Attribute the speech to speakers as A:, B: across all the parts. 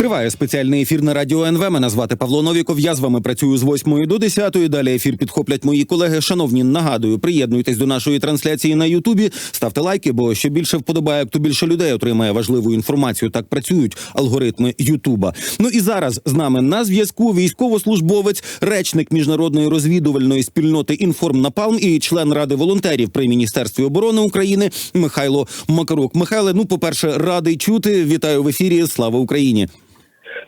A: Триває спеціальний ефір на радіо НВ. Мене звати Павло Новіков. Я з вами працюю з 8 до 10. Далі ефір підхоплять мої колеги. Шановні, нагадую, приєднуйтесь до нашої трансляції на Ютубі. Ставте лайки, бо що більше вподобає, то більше людей отримає важливу інформацію. Так працюють алгоритми Ютуба. Ну і зараз з нами на зв'язку військовослужбовець, речник міжнародної розвідувальної спільноти Інформнапалм і член ради волонтерів при міністерстві оборони України Михайло Макарук. Михайле, ну по перше, радий чути. Вітаю в ефірі. Слава Україні.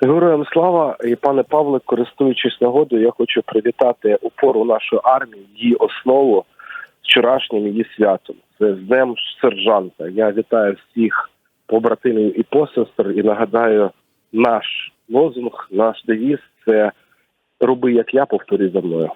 B: Героям слава і пане Павле, користуючись нагодою, я хочу привітати опору нашої армії, її основу вчорашнім її святом. Це з Днем сержанта. Я вітаю всіх побратимів і посестер і нагадаю, наш лозунг, наш девіз це роби як я, повторюй за мною.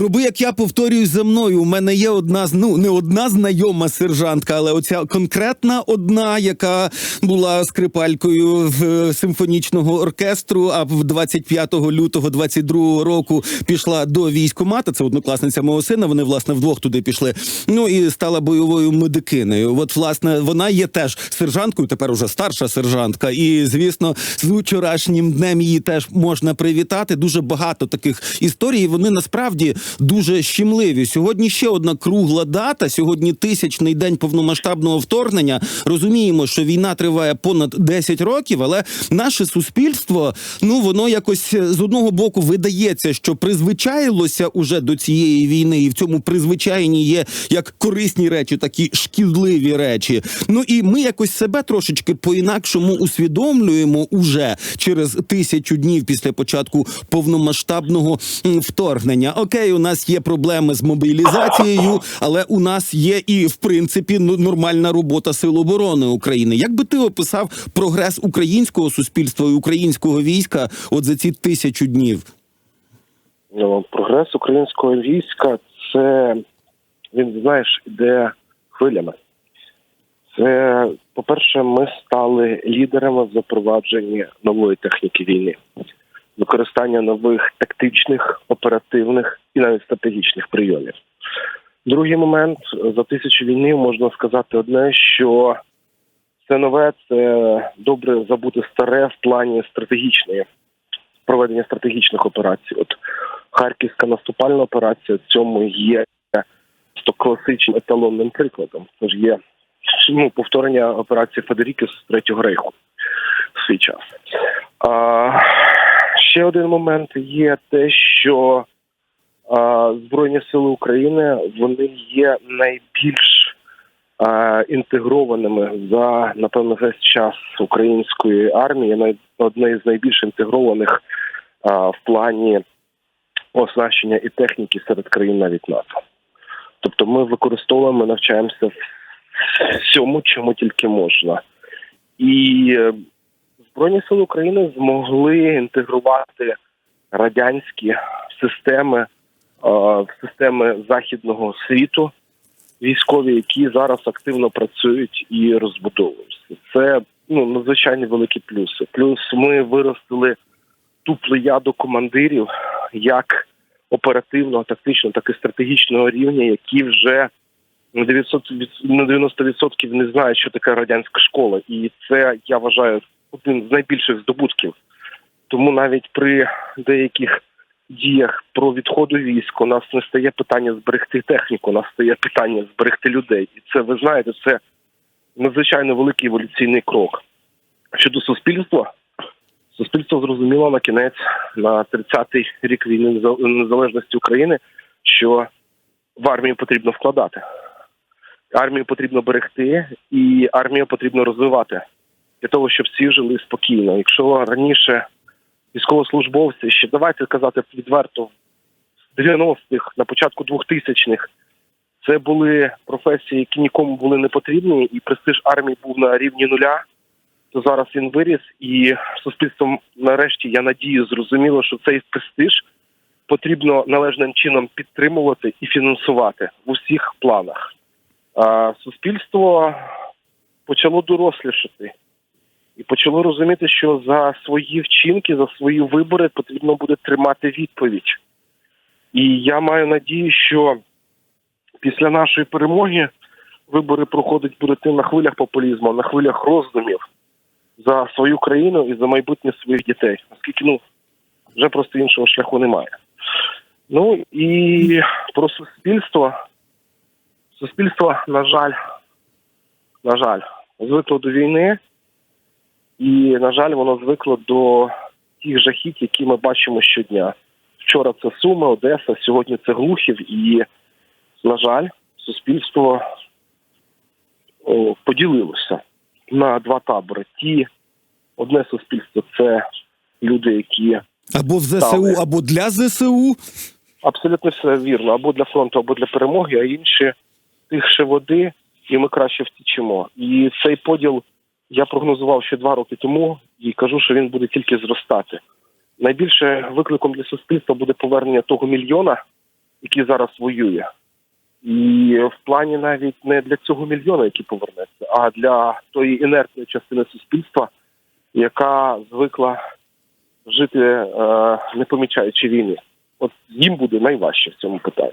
A: Роби, як я повторюю за мною. У мене є одна ну не одна знайома сержантка, але оця конкретна одна, яка була скрипалькою в е, симфонічного оркестру. А в 25 лютого 22 року пішла до військкомата. Це однокласниця мого сина. Вони власне вдвох туди пішли. Ну і стала бойовою медикинею. От, власне, вона є теж сержанткою. Тепер уже старша сержантка. І звісно, з вчорашнім днем її теж можна привітати. Дуже багато таких історій. Вони насправді дуже щемливі. Сьогодні ще одна кругла дата. Сьогодні тисячний день повномасштабного вторгнення. Розуміємо, що війна триває понад 10 років, але наше суспільство, ну воно якось е, з одного боку видається, що призвичаїлося уже до цієї війни, і в цьому призвичайні є як корисні речі, так і шкідливі речі. Ну і ми якось себе трошечки по-інакшому усвідомлюємо уже через тисячу днів після початку повномасштабного вторгнення. Окей, у нас є проблеми з мобілізацією, але у нас є і в принципі ну, нормальна робота Сил оборони України. Як би ти описав прогрес українського суспільства і українського війська от за ці тисячу днів?
B: Ну, Прогрес українського війська це він знаєш іде хвилями. Це, по-перше, ми стали лідерами в запровадженні нової техніки війни, використання нових тактичних, оперативних і навіть стратегічних прийомів. Другий момент за тисячу війни можна сказати одне, що це нове, це добре забути старе в плані стратегічної проведення стратегічних операцій. От Харківська наступальна операція в цьому є класичним еталонним прикладом. Це ж є ну, повторення операції Федеріки з Третього рейху в свій час. А, ще один момент є те, що а, Збройні Сили України вони є найбільш а, інтегрованими за напевно весь час української армії, одне з найбільш інтегрованих а, в плані оснащення і техніки серед країн навіть НАТО. Тобто ми використовуємо, навчаємося всьому, чому тільки можна. І е, Збройні Сили України змогли інтегрувати радянські системи е, в системи західного світу, військові, які зараз активно працюють і розбудовуються. Це ну надзвичайно великі плюси. Плюс ми виростили ту плеяду командирів як оперативного, тактичного, так і стратегічного рівня, які вже на 900 від- на 90% не знають, що таке радянська школа, і це я вважаю один з найбільших здобутків. Тому навіть при деяких діях про відходу військ у нас не стає питання зберегти техніку, у нас стає питання зберегти людей. І це ви знаєте, це надзвичайно великий еволюційний крок. Щодо суспільства, суспільство зрозуміло на кінець на 30-й рік війни неза- незалежності України, що в армію потрібно вкладати. Армію потрібно берегти, і армію потрібно розвивати для того, щоб всі жили спокійно. Якщо раніше військовослужбовці, ще давайте казати відверто, з 90-х, на початку 2000-х, це були професії, які нікому були не потрібні, і престиж армії був на рівні нуля. То зараз він виріс, і суспільство нарешті, я надію, зрозуміло, що цей престиж потрібно належним чином підтримувати і фінансувати в усіх планах. А, суспільство почало дорослішати і почало розуміти, що за свої вчинки, за свої вибори потрібно буде тримати відповідь. І я маю надію, що після нашої перемоги вибори проходить будете на хвилях популізму, на хвилях роздумів за свою країну і за майбутнє своїх дітей. Оскільки ну вже просто іншого шляху немає. Ну і про суспільство. Суспільство, на жаль, на жаль, звикло до війни, і, на жаль, воно звикло до тих жахіть, які ми бачимо щодня. Вчора це Суми, Одеса, сьогодні це Глухів, і, на жаль, суспільство поділилося на два табори. Ті, одне суспільство це люди, які
A: Або в ЗСУ,
B: Ставлять.
A: або для ЗСУ.
B: абсолютно все вірно, або для фронту, або для перемоги, а інші тихше води, і ми краще втічемо. І цей поділ я прогнозував ще два роки тому і кажу, що він буде тільки зростати. Найбільше викликом для суспільства буде повернення того мільйона, який зараз воює. І в плані навіть не для цього мільйона, який повернеться, а для тої інертної частини суспільства, яка звикла жити е, не помічаючи війни. От їм буде найважче в цьому питанні.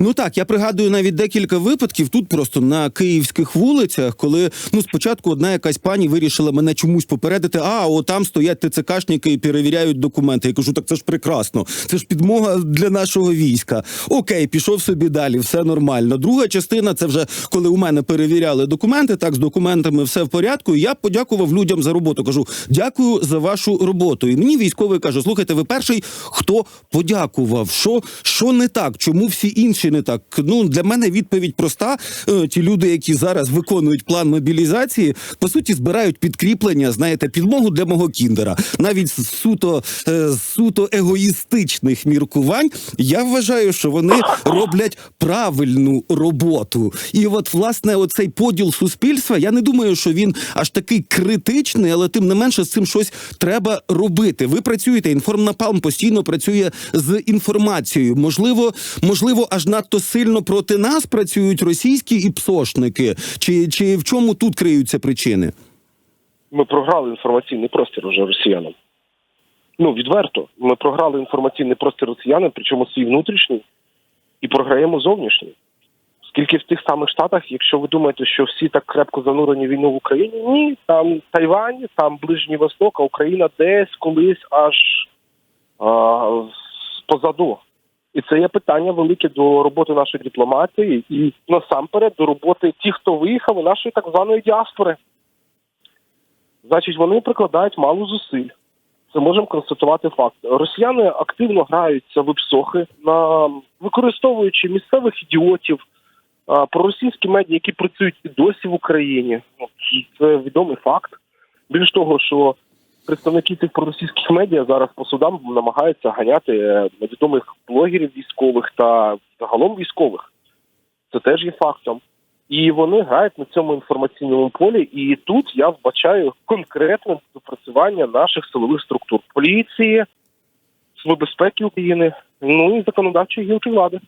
A: Ну так, я пригадую навіть декілька випадків тут просто на київських вулицях, коли ну спочатку одна якась пані вирішила мене чомусь попередити. А о, там стоять ТЦКшники і перевіряють документи. Я кажу, так це ж прекрасно. Це ж підмога для нашого війська. Окей, пішов собі далі, все нормально. Друга частина це вже коли у мене перевіряли документи. Так з документами все в порядку. І я подякував людям за роботу. Кажу, дякую за вашу роботу. І мені військовий каже: слухайте, ви перший, хто подякував. Що, що не так? Чому всі інші не так? Ну для мене відповідь проста. Е, Ті люди, які зараз виконують план мобілізації, по суті, збирають підкріплення, знаєте, підмогу для мого кіндера. Навіть з суто, е, суто егоїстичних міркувань. Я вважаю, що вони роблять правильну роботу. І от, власне, оцей поділ суспільства, я не думаю, що він аж такий критичний, але тим не менше з цим щось треба робити. Ви працюєте, інформнапалм постійно працює з інформацією. Можливо, можливо, аж надто сильно проти нас працюють російські і псошники. Чи, чи в чому тут криються причини?
B: Ми програли інформаційний простір уже росіянам. Ну, відверто, ми програли інформаційний простір росіянам, причому свій внутрішній, і програємо зовнішній. Скільки в тих самих штатах, якщо ви думаєте, що всі так крепко занурені війну в Україні, ні, там Тайвань, там Ближній Восток, а Україна десь колись аж а, позаду. І це є питання велике до роботи нашої дипломатії і насамперед до роботи тих, хто виїхав, і нашої так званої діаспори. Значить, вони прикладають мало зусиль. Це можемо констатувати факт. Росіяни активно граються в іпсохи, на використовуючи місцевих ідіотів, проросійські медіа, які працюють і досі в Україні. Ну, Це відомий факт. Більш того, що представники цих проросійських медіа зараз по судам намагаються ганяти е, відомих блогерів військових та загалом військових. Це теж є фактом. І вони грають на цьому інформаційному полі. І тут я вбачаю конкретне допрацювання наших силових структур поліції, Служби безпеки України, ну і законодавчої гілки влади.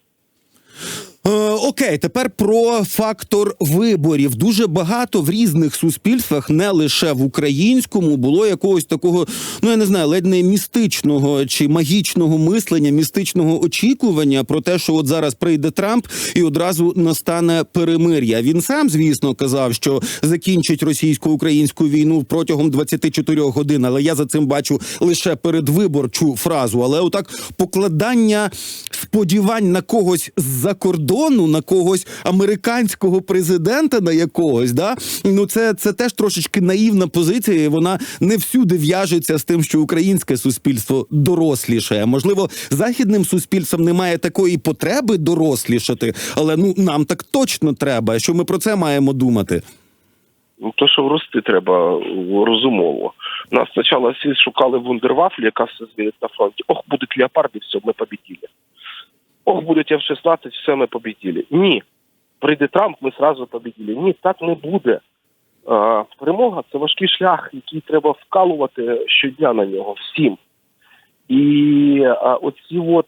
A: Е, окей, тепер про фактор виборів. Дуже багато в різних суспільствах, не лише в українському, було якогось такого, ну я не знаю, ледь не містичного чи магічного мислення, містичного очікування про те, що от зараз прийде Трамп і одразу настане перемир'я. Він сам, звісно, казав, що закінчить російсько-українську війну протягом 24 годин. Але я за цим бачу лише передвиборчу фразу. Але отак покладання сподівань на когось з-за кордону, на когось американського президента, на якогось, да ну це, це теж трошечки наївна позиція. і Вона не всюди в'яжеться з тим, що українське суспільство дорослішає. Можливо, західним суспільством немає такої потреби дорослішати, але ну нам так точно треба. Що ми про це маємо думати?
B: Ну, то, що рости треба розумово. Нас спочатку всі шукали вундервафлі, яка все змінить на фронті. Ох, будуть леопарди, все, ми победили. Ох, будуть F-16, все, ми победили. Ні. Прийде Трамп, ми сразу победили. Ні, так не буде. Е, перемога це важкий шлях, який треба вкалувати щодня на нього всім. І е, оці от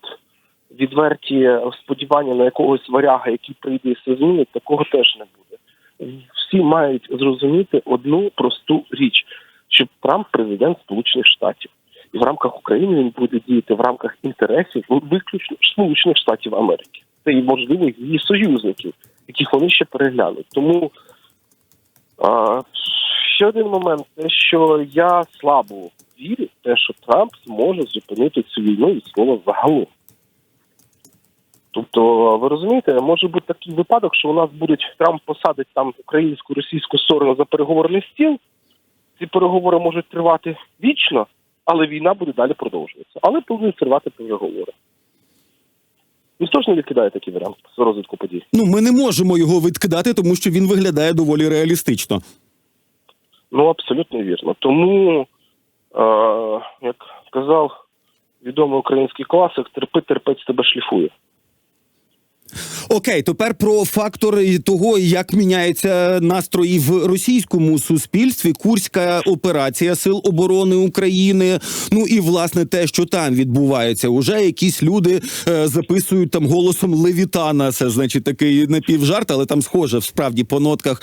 B: відверті сподівання на якогось варяга, який прийде і все змінить, такого теж не буде всі мають зрозуміти одну просту річ, що Трамп президент Сполучених Штатів, і в рамках України він буде діяти в рамках інтересів ну, виключно Сполучених Штатів Америки. Це і можливо її союзників, яких вони ще переглянуть. Тому а, ще один момент, те, що я слабо вірю в те, що Трамп зможе зупинити цю війну від слова загалом. Тобто, ви розумієте, може бути такий випадок, що у нас будуть Трамп посадить там українську російську сторону за переговорний стіл. Ці переговори можуть тривати вічно, але війна буде далі продовжуватися. Але будуть тривати переговори. Ніхто ж не відкидає такий варіант з розвитку подій.
A: Ну ми не можемо його відкидати, тому що він виглядає доволі реалістично.
B: Ну, абсолютно вірно. Тому, е, як казав відомий український класик, терпи, терпець тебе шліфує.
A: Окей, тепер про фактор того, як міняються настрої в російському суспільстві. Курська операція Сил оборони України. Ну і власне те, що там відбувається. Уже якісь люди е, записують там голосом Левітана. Це значить такий напівжарт, але там схоже справді по нотках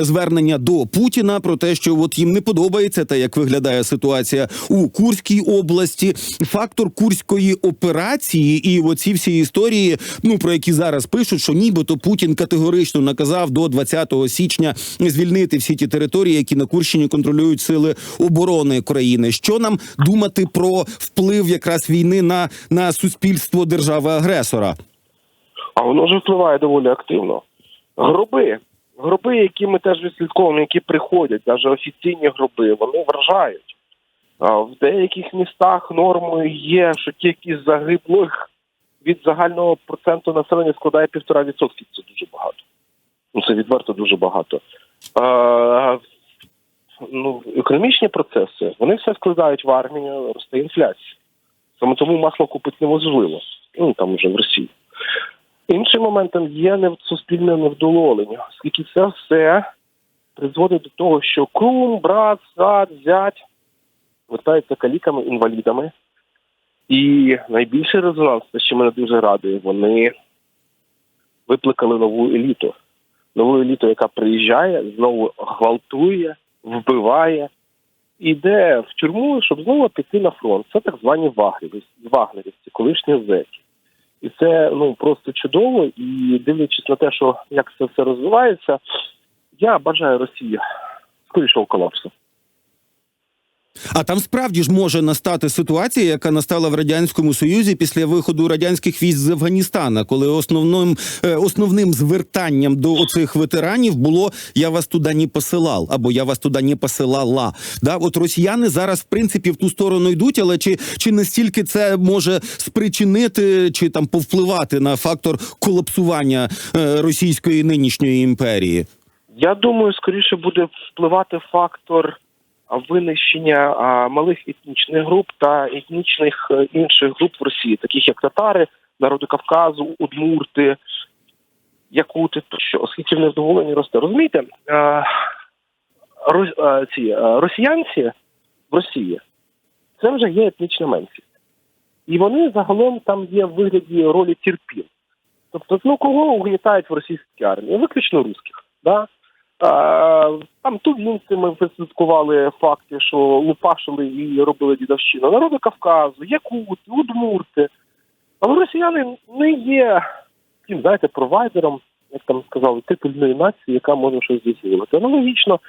A: звернення до Путіна про те, що от їм не подобається те, як виглядає ситуація у Курській області. Фактор курської операції і оці всі історії, ну про які зараз пишуть, що нібито Путін категорично наказав до 20 січня звільнити всі ті території, які на Курщині контролюють сили оборони країни. Що нам думати про вплив якраз війни на, на суспільство держави-агресора?
B: А воно вже впливає доволі активно. Гроби. Гроби, які ми теж відслідковуємо, які приходять, навіть офіційні гроби, вони вражають. В деяких містах нормою є, що кількість загиблих від загального проценту населення складає півтора відсотки. Це дуже багато. Ну це відверто дуже багато. А, ну, економічні процеси вони все складають в армію, росте інфляція. Саме тому масло купити неможливо. Ну там вже в Росії. Іншим моментом є не суспільне невдоволення, оскільки це все призводить до того, що кум, брат, зад, зять вертаються каліками, інвалідами. І найбільший резонанс, що мене дуже радує, вони викликали нову еліту. Нову еліту, яка приїжджає, знову гвалтує, вбиває, іде в тюрму, щоб знову піти на фронт. Це так звані вагнерівці колишні зеки. І це ну просто чудово. І дивлячись на те, що як це все розвивається, я бажаю Росії скорішого колапсу.
A: А там справді ж може настати ситуація, яка настала в радянському союзі після виходу радянських військ з Афганістана, коли основним е, основним звертанням до оцих ветеранів було я вас туди не посилав або я вас туди не посилала. Да, от росіяни зараз в принципі в ту сторону йдуть, але чи, чи настільки це може спричинити чи там повпливати на фактор колапсування е, російської нинішньої імперії?
B: Я думаю, скоріше буде впливати фактор винищення малих етнічних груп та етнічних е, інших груп в Росії, таких як татари, народи Кавказу, удмурти, якути, тощо, оскільки в невдоволенні росте. Розумієте, е, е, ці росіянці в Росії це вже є етнічна меншість. І вони загалом там є в вигляді ролі терпіл. Тобто, ну кого угнітають в російській армії? Виключно русських. Да? А, там тувінці ми висвяткували факти, що лупашили і робили дідовщину. Народи Кавказу, якути, удмурти. Але росіяни не є тим, знаєте, провайдером, як там сказали, титульної нації, яка може щось дозволити. Аналогічно,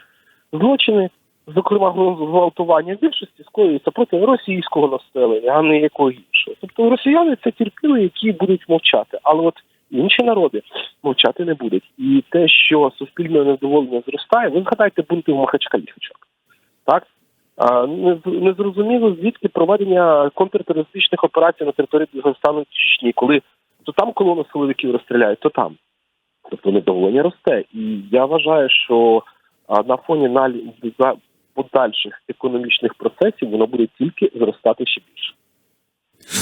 B: злочини, зокрема гвалтування більшості скоюються проти російського населення, а не якого іншого. Тобто росіяни це терпіли, які будуть мовчати. Але от інші народи мовчати не будуть. І те, що суспільне невдоволення зростає, ви згадайте бунти в Махачкалі хоча б. Так? Не, зрозуміло, звідки проведення контртерористичних операцій на території Дагестану Чечні, коли то там колону силовиків розстріляють, то там. Тобто невдоволення росте. І я вважаю, що на фоні подальших економічних процесів воно буде тільки зростати ще більше.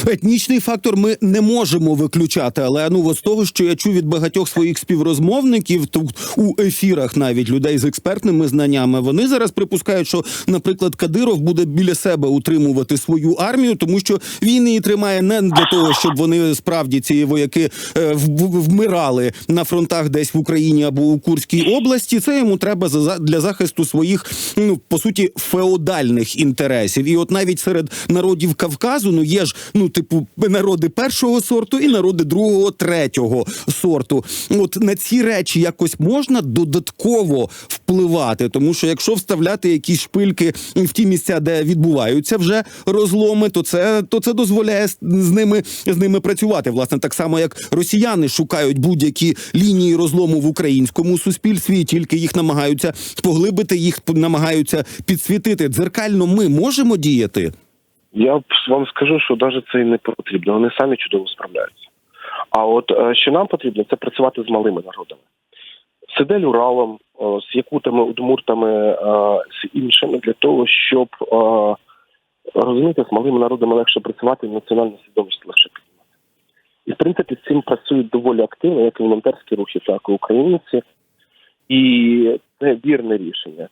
A: Етнічний фактор ми не можемо виключати, але ну з того, що я чув від багатьох своїх співрозмовників, тут у ефірах навіть людей з експертними знаннями, вони зараз припускають, що, наприклад, Кадиров буде біля себе утримувати свою армію, тому що він її тримає не для того, щоб вони справді ці вояки е, вмирали на фронтах десь в Україні або у Курській області. Це йому треба для захисту своїх, ну по суті, феодальних інтересів. І от навіть серед народів Кавказу, ну є ж ну, типу, народи першого сорту і народи другого, третього сорту. От на ці речі якось можна додатково впливати, тому що якщо вставляти якісь шпильки в ті місця, де відбуваються вже розломи, то це то це дозволяє з ними з ними працювати. Власне, так само як росіяни шукають будь-які лінії розлому в українському суспільстві, і тільки їх намагаються поглибити, їх намагаються підсвітити. Дзеркально ми можемо діяти.
B: Я вам скажу, що навіть це і не потрібно. Вони самі чудово справляються. А от е, що нам потрібно, це працювати з малими народами. Сидель Уралом, з якутами, удмуртами, е, з іншими для того, щоб е, розуміти, з малими народами легше працювати, і національну свідомість легше піднімати. І в принципі з цим працюють доволі активно, як і волонтерські рухи, так і українці, і це вірне рішення.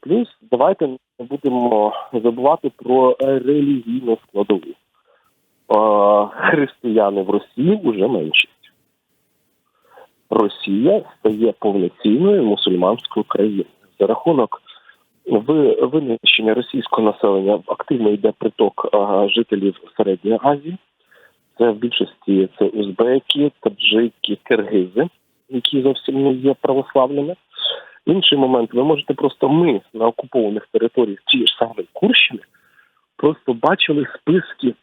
B: Плюс давайте не будемо забувати про релігійну складову. Християни в Росії вже меншість. Росія стає повноцінною мусульманською країною. За рахунок винищення російського населення активно йде приток жителів Середньої Азії. Це в більшості це узбеки, таджики, киргизи, які зовсім не є православними. Інший момент, ви можете просто ми на окупованих територіях тієї ж самої Курщини просто бачили списки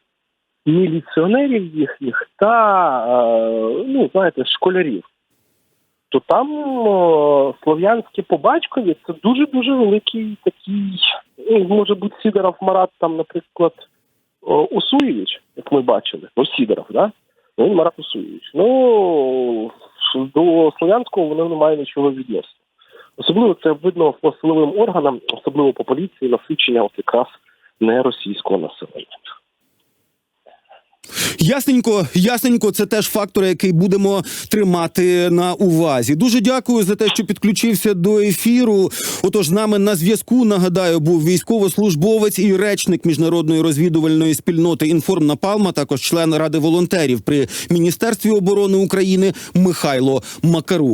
B: міліціонерів їхніх та е, ну знаєте школярів. То там о, слов'янське по це дуже дуже великий такий, ну, може бути Сідоров Марат, там, наприклад, Усуєвич, як ми бачили. Ну, Сідоров, да? Ну, він Марат Усуєвич. Ну до слов'янського воно не має нічого відносин. Особливо це видно по силовим органам, особливо по поліції, насичення от якраз не російського населення.
A: Ясненько, ясненько, це теж фактор, який будемо тримати на увазі. Дуже дякую за те, що підключився до ефіру. Отож, з нами на зв'язку нагадаю, був військовослужбовець і речник міжнародної розвідувальної спільноти Інформ Палма, також член ради волонтерів при міністерстві оборони України Михайло Макару.